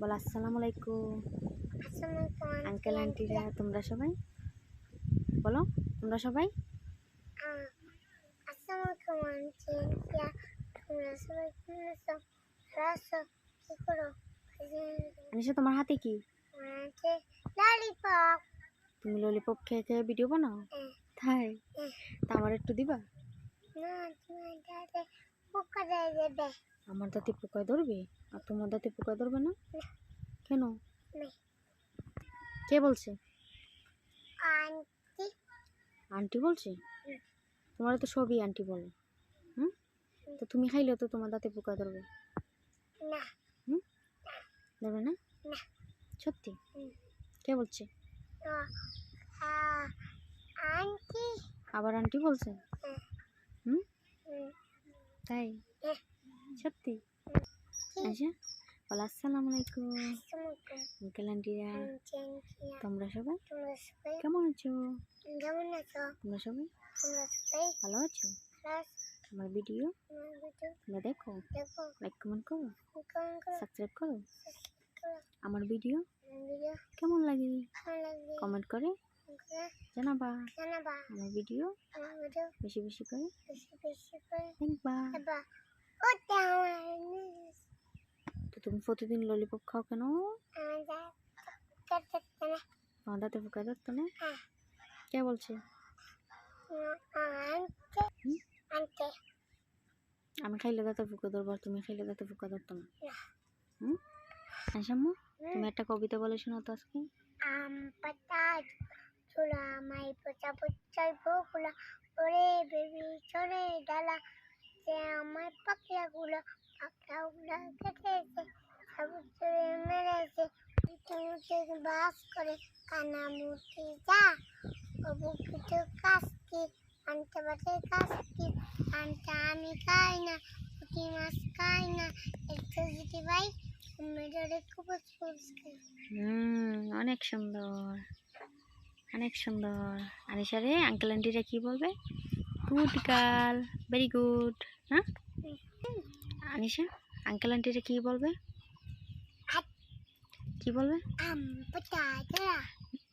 বল আসসালামু আলাইকুম আঙ্কেল আন্টিরা তোমরা সবাই বলো তোমরা সবাই আনিসা তোমার হাতে কি ললিপপ তুমি ললিপপ খেয়ে খেয়ে ভিডিও বানাও? তাই তা আমার একটু দিবা? পোকা আমার দাঁতে পোকায় ধরবে? আর তোমার দাঁতে পোকায় ধরবে না? কেন? কে বলছে? আন্টি। আন্টি বলছে? তোমার তো সবই আন্টি বলে হুম? তো তুমি খাইলে তো তোমার দাঁতে পোকা ধরবে। না। ধরবে না? না। সত্যি? কে বলছে? আবার আন্টি বলছে? হুম। তাই। সত্যি? আচ্ছা বল আসসালামু আলাইকুম। আঙ্কেল আন্টিরা আন্টি আন্টি তোমরা সবাই? কেমন আছো? কেমন আছো তোমরা সবাই? ভালো আছো? আমার ভিডিও তোমরা দেখো? দেখো। লাইক কমেন্ট করো? সাবস্ক্রাইব করো। করো? আমার ভিডিও? কেমন লাগে? কমেন্ট করে। জানাবা। আমার ভিডিও? বেশি বেশি করে। দেখবা তো তুমি প্রতিদিন ললিপপ খাও কেন? আমার দাঁতে পোকা ধরতো না। হ্যাঁ। কে বলছে? আমি খাইলে দাঁতে পোকা ধরবো আর তুমি খাইলে দাঁতে পোকা ধরতো না। না। আসাম্মু তুমি একটা কবিতা বলে শোনাও তো আজকে। আম পাতা চুলা মাই পচা পচার বকুলা ওরে বেবি চলে ডালা যে আমার পাখলাগুলো পাখলাগুলো কেটেছে সবুজ চড়ে মেরেছে মুখে বাস করে কানা মুখে যা বাবু কিছু কাজকি আনতে বাটে কাজকি আনতে আমি খাই না পুঁটি মাছ খাই না একটু যদি ভাই অনেক সুন্দর। অনেক সুন্দর। আনিশা রে আঙ্কেল আন্টিরা কি বলবে? গুড গার্ল ভেরি গুড হ্যাঁ? আনিশা আঙ্কেল আন্টিরা কি বলবে? কি বলবে?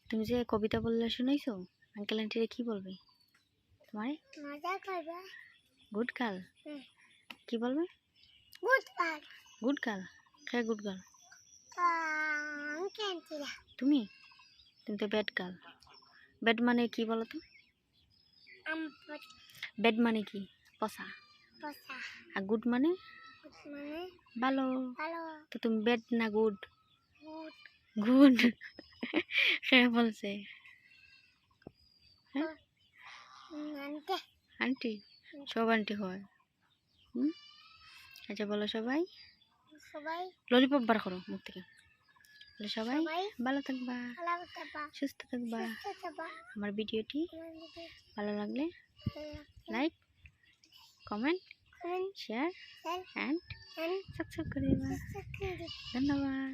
তুমি যে কবিতা বললে শুনাইছো আঙ্কেল আন্টিরা কি বলবে? তোমারে গুড গার্ল। কি বলবে? গুড বার গুড গার্ল কে গুড গার্ল তুমি তুমি তো ব্যাড গার্ল ব্যাড মানে কি বলো তো ব্যাড মানে কি? পসা আর গুড মানে? মানে? ভালো। তো তুমি ব্যাড না গুড গুড সে বলছে। আনতে আন্টি? সব আন্টি হয়। হুম? আচ্ছা বলো সবাই। সবাই। ললিপপ বার করো মুখ থেকে। তাহলে সবাই ভালো থাকবা সুস্থ থাকবা। আমার ভিডিওটি ভালো লাগলে like comment share and subscribe করে দেবা। ধন্যবাদ।